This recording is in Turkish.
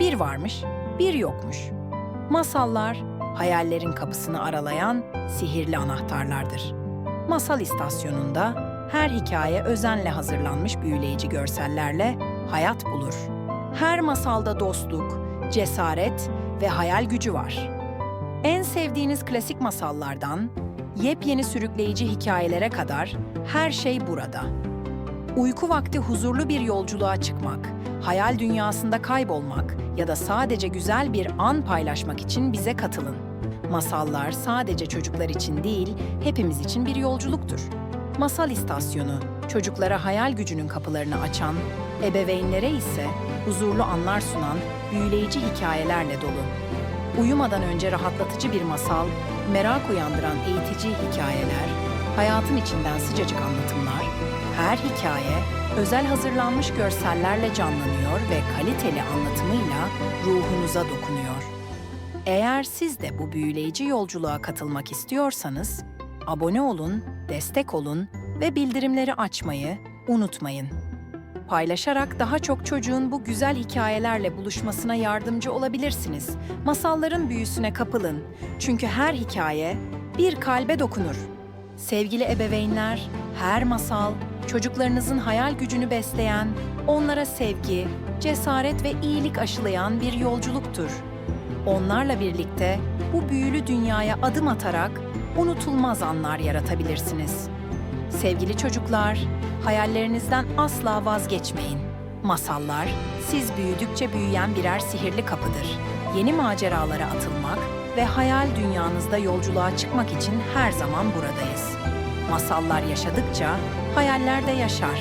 Bir varmış, bir yokmuş. Masallar, hayallerin kapısını aralayan sihirli anahtarlardır. Masal istasyonunda her hikaye özenle hazırlanmış büyüleyici görsellerle hayat bulur. Her masalda dostluk, cesaret ve hayal gücü var. En sevdiğiniz klasik masallardan yepyeni sürükleyici hikayelere kadar her şey burada. Uyku vakti huzurlu bir yolculuğa çıkmak, hayal dünyasında kaybolmak ya da sadece güzel bir an paylaşmak için bize katılın. Masallar sadece çocuklar için değil, hepimiz için bir yolculuktur. Masal istasyonu, çocuklara hayal gücünün kapılarını açan, ebeveynlere ise huzurlu anlar sunan büyüleyici hikayelerle dolu. Uyumadan önce rahatlatıcı bir masal, merak uyandıran eğitici hikayeler, hayatın içinden sıcacık anlatımlar, her hikaye özel hazırlanmış görsellerle canlanıyor ve kaliteli anlatımıyla ruhunuza dokunuyor. Eğer siz de bu büyüleyici yolculuğa katılmak istiyorsanız, abone olun, destek olun ve bildirimleri açmayı unutmayın. Paylaşarak daha çok çocuğun bu güzel hikayelerle buluşmasına yardımcı olabilirsiniz. Masalların büyüsüne kapılın. Çünkü her hikaye bir kalbe dokunur. Sevgili ebeveynler, her masal çocuklarınızın hayal gücünü besleyen, onlara sevgi, cesaret ve iyilik aşılayan bir yolculuktur. Onlarla birlikte bu büyülü dünyaya adım atarak unutulmaz anlar yaratabilirsiniz. Sevgili çocuklar, hayallerinizden asla vazgeçmeyin. Masallar, siz büyüdükçe büyüyen birer sihirli kapıdır. Yeni maceralara atılmak ve hayal dünyanızda yolculuğa çıkmak için her zaman buradayız. Masallar yaşadıkça hayaller de yaşar.